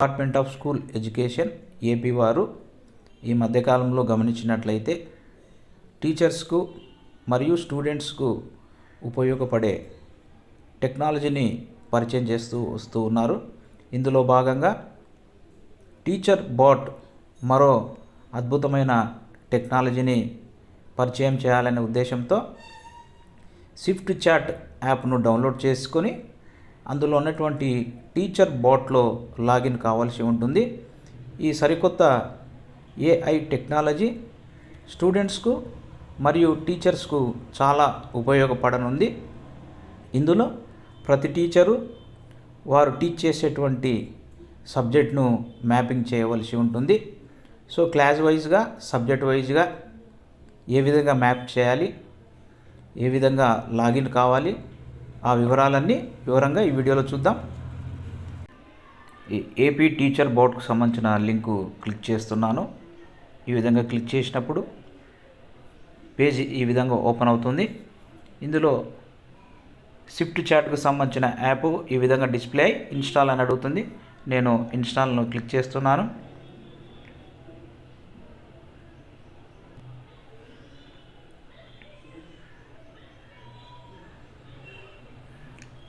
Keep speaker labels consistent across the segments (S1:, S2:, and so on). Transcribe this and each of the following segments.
S1: Department of school education AP వారు ఈ మధ్యకాలంలో గమనించినట్లయితే టీచర్స్కు మరియు స్టూడెంట్స్కు ఉపయోగపడే టెక్నాలజీని పరిచయం చేస్తూ వస్తూ ఉన్నారు. ఇందులో భాగంగా టీచర్ బాట్ మరో అద్భుతమైన టెక్నాలజీని పరిచయం చేయాలనే ఉద్దేశంతో స్విఫ్ట్ చాట్ యాప్ను డౌన్లోడ్ చేసుకొని అందులో ఉన్నటువంటి టీచర్ బాట్లో లాగిన్ కావాల్సి ఉంటుంది. ఈ సరికొత్త ఏఐ టెక్నాలజీ స్టూడెంట్స్కు మరియు టీచర్స్కు చాలా ఉపయోగపడనుంది. ఇందులో ప్రతి టీచరు వారు టీచ్ చేసేటువంటి సబ్జెక్ట్ను మ్యాపింగ్ చేయవలసి ఉంటుంది. సో క్లాస్ వైజ్గా సబ్జెక్ట్ వైజ్గా ఏ విధంగా మ్యాప్ చేయాలి ఏ విధంగా లాగిన్ కావాలి ఆ వివరాలన్నీ వివరంగా ఈ వీడియోలో చూద్దాం. ఏపీ టీచర్ బోర్డ్కు సంబంధించిన లింకు క్లిక్ చేస్తున్నాను. ఈ విధంగా క్లిక్ చేసినప్పుడు పేజ్ ఈ విధంగా ఓపెన్ అవుతుంది. ఇందులో స్విఫ్ట్ చాట్కు సంబంధించిన యాప్ ఈ విధంగా డిస్ప్లే అయి ఇన్స్టాల్ అని అడుగుతుంది. నేను ఇన్స్టాల్ను క్లిక్ చేస్తున్నాను.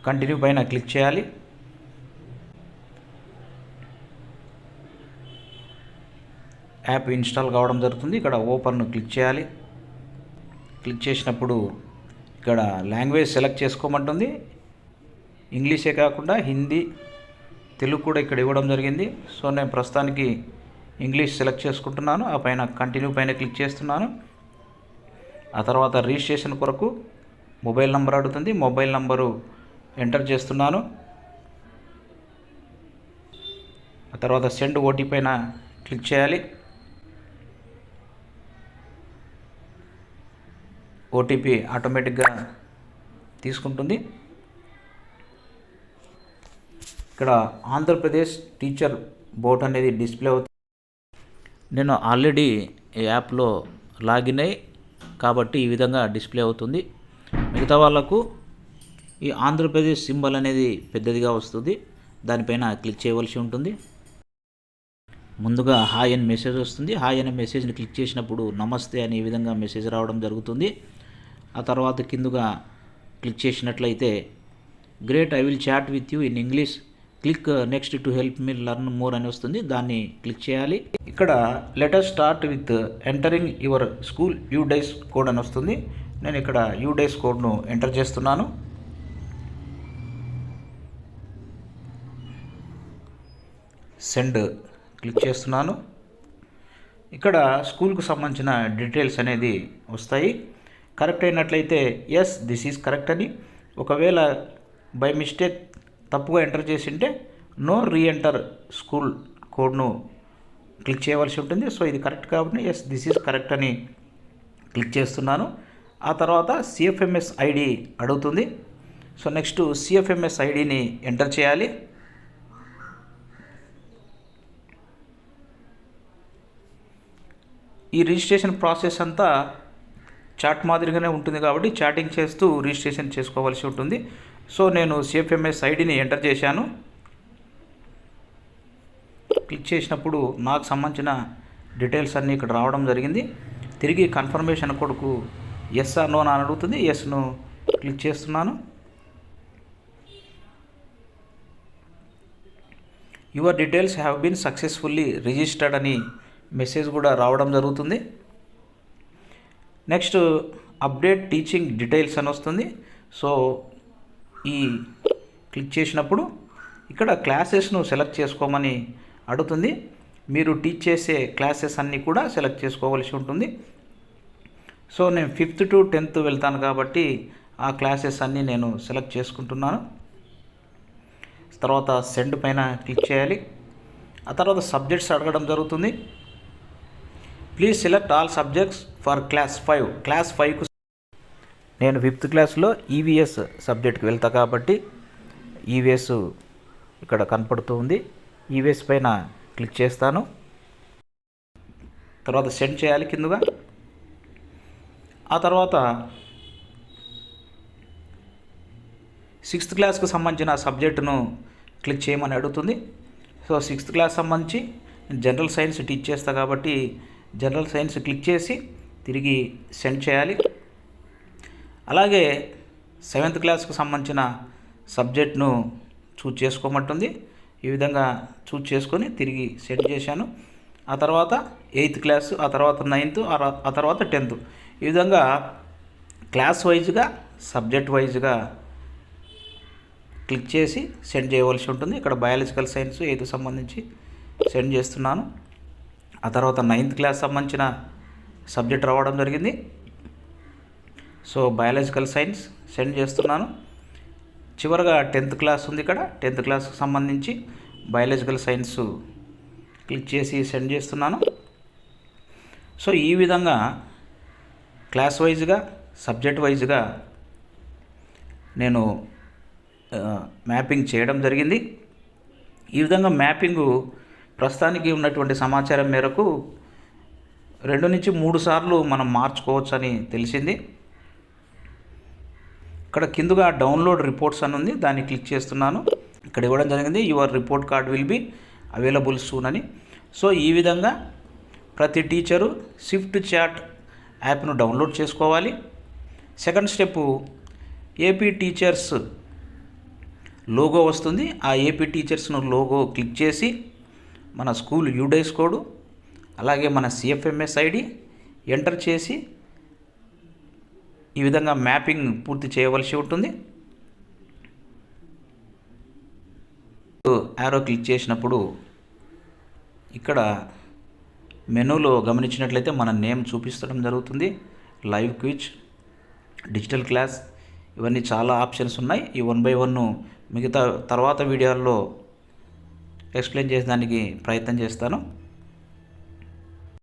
S1: కంటిన్యూ పైన క్లిక్ చేయాలి. యాప్ ఇన్స్టాల్ కావడం జరుగుతుంది. ఇక్కడ ఓపెన్ క్లిక్ చేయాలి. క్లిక్ చేసినప్పుడు ఇక్కడ లాంగ్వేజ్ సెలెక్ట్ చేసుకోమంటుంది. ఇంగ్లీషే కాకుండా హిందీ తెలుగు కూడా ఇక్కడ ఇవ్వడం జరిగింది. సో నేను ప్రస్తుతానికి ఇంగ్లీష్ సెలెక్ట్ చేసుకుంటున్నాను. ఆ పైన కంటిన్యూ పైన క్లిక్ చేస్తున్నాను. ఆ తర్వాత రిజిస్ట్రేషన్ కొరకు మొబైల్ నెంబర్ అడుగుతుంది. మొబైల్ నెంబరు ఎంటర్ చేస్తున్నాను. ఆ తర్వాత సెండ్ ఓటీ పైన క్లిక్ చేయాలి. ఓటీపీ ఆటోమేటిక్గా తీసుకుంటుంది. ఇక్కడ ఆంధ్రప్రదేశ్ టీచర్ బోర్డ్ అనేది డిస్ప్లే అవుతుంది. నేను ఆల్రెడీ ఈ యాప్లో లాగిన్ అయ్యి కాబట్టి ఈ విధంగా డిస్ప్లే అవుతుంది. మిగతా వాళ్ళకు ఈ ఆంధ్రప్రదేశ్ సింబల్ అనేది పెద్దదిగా వస్తుంది. దానిపైన క్లిక్ చేయవలసి ఉంటుంది. ముందుగా హాయ్ అని మెసేజ్ వస్తుంది. హాయ్ అనే మెసేజ్ని క్లిక్ చేసినప్పుడు నమస్తే అనే ఈ విధంగా మెసేజ్ రావడం జరుగుతుంది. ఆ తర్వాత కిందుగా క్లిక్ చేసినట్లయితే great I will chat with you in English click next to help me learn more అని వస్తుంది. దాన్ని క్లిక్ చేయాలి. ఇక్కడ letter start with entering your school UDISE code అని వస్తుంది. నేను ఇక్కడ యూ డైస్ కోడ్ను ఎంటర్ చేస్తున్నాను. సెండ్ క్లిక్ చేస్తున్నాను. ఇక్కడ స్కూల్కు సంబంధించిన డీటెయిల్స్ అనేది వస్తాయి. కరెక్ట్ అయినట్లయితే ఎస్ దిస్ ఈజ్ కరెక్ట్ అని. ఒకవేళ బై మిస్టేక్ తప్పుగా ఎంటర్ చేసింటే నో రీఎంటర్ స్కూల్ కోడ్ను క్లిక్ చేయవలసి ఉంటుంది. సో ఇది కరెక్ట్ కాబట్టి ఎస్ దిస్ ఈజ్ కరెక్ట్ అని క్లిక్ చేస్తున్నాను. ఆ తర్వాత సిఎఫ్ఎంఎస్ ఐడి అడుగుతుంది. సో నెక్స్ట్ సిఎఫ్ఎంఎస్ ఐడిని ఎంటర్ చేయాలి. ఈ రిజిస్ట్రేషన్ ప్రాసెస్ అంతా చాట్ మాదిరిగానే ఉంటుంది కాబట్టి చాటింగ్ చేస్తూ రిజిస్ట్రేషన్ చేసుకోవాల్సి ఉంటుంది. సో నేను సిఎఫ్ఎంఎస్ ఐడిని ఎంటర్ చేశాను. క్లిక్ చేసినప్పుడు నాకు సంబంధించిన డీటెయిల్స్ అన్నీ ఇక్కడ రావడం జరిగింది. తిరిగి కన్ఫర్మేషన్ కొడుకు ఎస్ ఆర్ నో అని అడుగుతుంది. ఎస్ను క్లిక్ చేస్తున్నాను. Your details have been successfully registered అని మెసేజ్ కూడా రావడం జరుగుతుంది. నెక్స్ట్ అప్డేట్ టీచింగ్ డీటెయిల్స్ అని వస్తుంది. సో ఈ క్లిక్ చేసినప్పుడు ఇక్కడ క్లాసెస్ను సెలెక్ట్ చేసుకోమని అడుగుతుంది. మీరు టీచ్ చేసే క్లాసెస్ అన్నీ కూడా సెలెక్ట్ చేసుకోవాల్సి ఉంటుంది. సో నేను ఫిఫ్త్ టు టెన్త్ వెళ్తాను కాబట్టి ఆ క్లాసెస్ అన్నీ నేను సెలెక్ట్ చేసుకుంటున్నాను. తర్వాత సెండ్ పైన క్లిక్ చేయాలి. ఆ తర్వాత సబ్జెక్ట్స్ అడగడం జరుగుతుంది. Please select all subjects for class five. Class ఫైవ్కు నేను ఫిఫ్త్ క్లాస్లో ఈవీఎస్ సబ్జెక్ట్కి వెళ్తా కాబట్టి ఈవీఎస్ ఇక్కడ కనపడుతూ ఉంది ఈవీఎస్ పైన క్లిక్ చేస్తాను. తర్వాత సెండ్ చేయాలి కిందుగా. ఆ తర్వాత సిక్స్త్ క్లాస్కు సంబంధించిన సబ్జెక్టును క్లిక్ చేయమని అడుగుతుంది. సో సిక్స్త్ క్లాస్ సంబంధించి జనరల్ సైన్స్ టీచ్ చేస్తా కాబట్టి జనరల్ సైన్స్ క్లిక్ చేసి తిరిగి సెండ్ చేయాలి. అలాగే సెవెంత్ క్లాస్కి సంబంధించిన సబ్జెక్ట్ను చూజ్ చేసుకోమంటుంది. ఈ విధంగా చూజ్ చేసుకొని తిరిగి సెండ్ చేశాను. ఆ తర్వాత ఎయిత్ క్లాస్ ఆ తర్వాత నైన్త్ ఆ తర్వాత టెన్త్. ఈ విధంగా క్లాస్ వైజ్గా సబ్జెక్ట్ వైజ్గా క్లిక్ చేసి సెండ్ చేయవలసి ఉంటుంది. ఇక్కడ బయాలజికల్ సైన్స్ ఏది సంబంధించి సెండ్ చేస్తున్నాను. ఆ తర్వాత నైన్త్ క్లాస్ సంబంధించిన సబ్జెక్ట్ రావడం జరిగింది. సో బయాలజికల్ సైన్స్ సెండ్ చేస్తున్నాను. చివరగా టెన్త్ క్లాస్ ఉంది ఇక్కడ. టెన్త్ క్లాస్కి సంబంధించి బయాలజికల్ సైన్స్ క్లిక్ చేసి సెండ్ చేస్తున్నాను. సో ఈ విధంగా క్లాస్ వైజ్గా సబ్జెక్ట్ వైజ్గా నేను మ్యాపింగ్ చేయడం జరిగింది. ఈ విధంగా మ్యాపింగు ప్రస్తుతానికి ఉన్నటువంటి సమాచారం మేరకు రెండు నుంచి మూడు సార్లు మనం మార్చుకోవచ్చని తెలిసింది. ఇక్కడ కిందుగా డౌన్లోడ్ రిపోర్ట్స్ అని ఉంది దాన్ని క్లిక్ చేస్తున్నాను. ఇక్కడ ఇవ్వడం జరిగింది your report card will be available soon అని. సో ఈ విధంగా ప్రతి టీచరు స్విఫ్ట్ చాట్ యాప్ను డౌన్లోడ్ చేసుకోవాలి. Second step AP teachers logo వస్తుంది. ఆ ఏపీ టీచర్స్ను లోగో క్లిక్ చేసి మన స్కూల్ యూడైస్ కోడ్ అలాగే మన సిఎఫ్ఎంఎస్ ఐడి ఎంటర్ చేసి ఈ విధంగా మ్యాపింగ్ పూర్తి చేయవలసి ఉంటుంది. యారో క్లిక్ చేసినప్పుడు ఇక్కడ మెనూలో గమనించినట్లయితే మన నేమ్ చూపిస్తడం జరుగుతుంది. లైవ్ క్విచ్ డిజిటల్ క్లాస్ ఇవన్నీ చాలా ఆప్షన్స్ ఉన్నాయి. ఈ వన్ బై వన్ మిగతా తర్వాత వీడియోల్లో ఎక్స్ప్లెయిన్ చేసేదానికి ప్రయత్నం చేస్తాను.